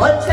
어째